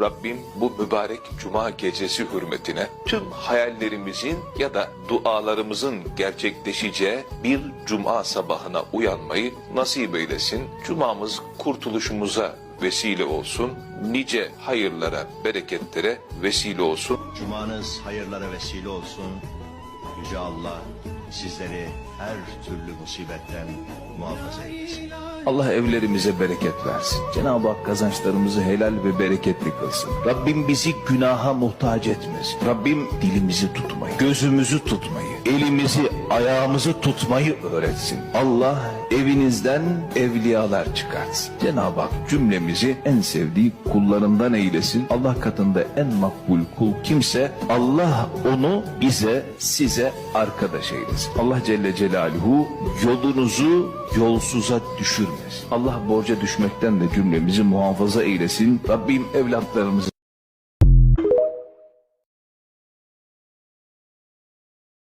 Rabbim bu mübarek cuma gecesi hürmetine tüm hayallerimizin ya da dualarımızın gerçekleşeceği bir cuma sabahına uyanmayı nasip eylesin. Cumamız kurtuluşumuza vesile olsun. Nice hayırlara, bereketlere vesile olsun. Cumanız hayırlara vesile olsun. Yüce Allah sizleri her türlü musibetten muhafaza eylesin. Allah evlerimize bereket versin. Cenab-ı Hak kazançlarımızı helal ve bereketli kılsın. Rabbim bizi günaha muhtaç etmesin. Rabbim dilimizi tutmayı, gözümüzü tutmayı, elimizi, ayağımızı tutmayı öğretsin. Allah evinizden evliyalar çıkartsın. Cenab-ı Hak cümlemizi en sevdiği kullarından eylesin. Allah katında en makbul kul kimse Allah onu bize, size arkadaş eylesin. Allah Celle Celaluhu yolunuzu yolsuza düşürmesin. Allah borca düşmekten de cümlemizi muhafaza eylesin. Rabbim evlatlarımızı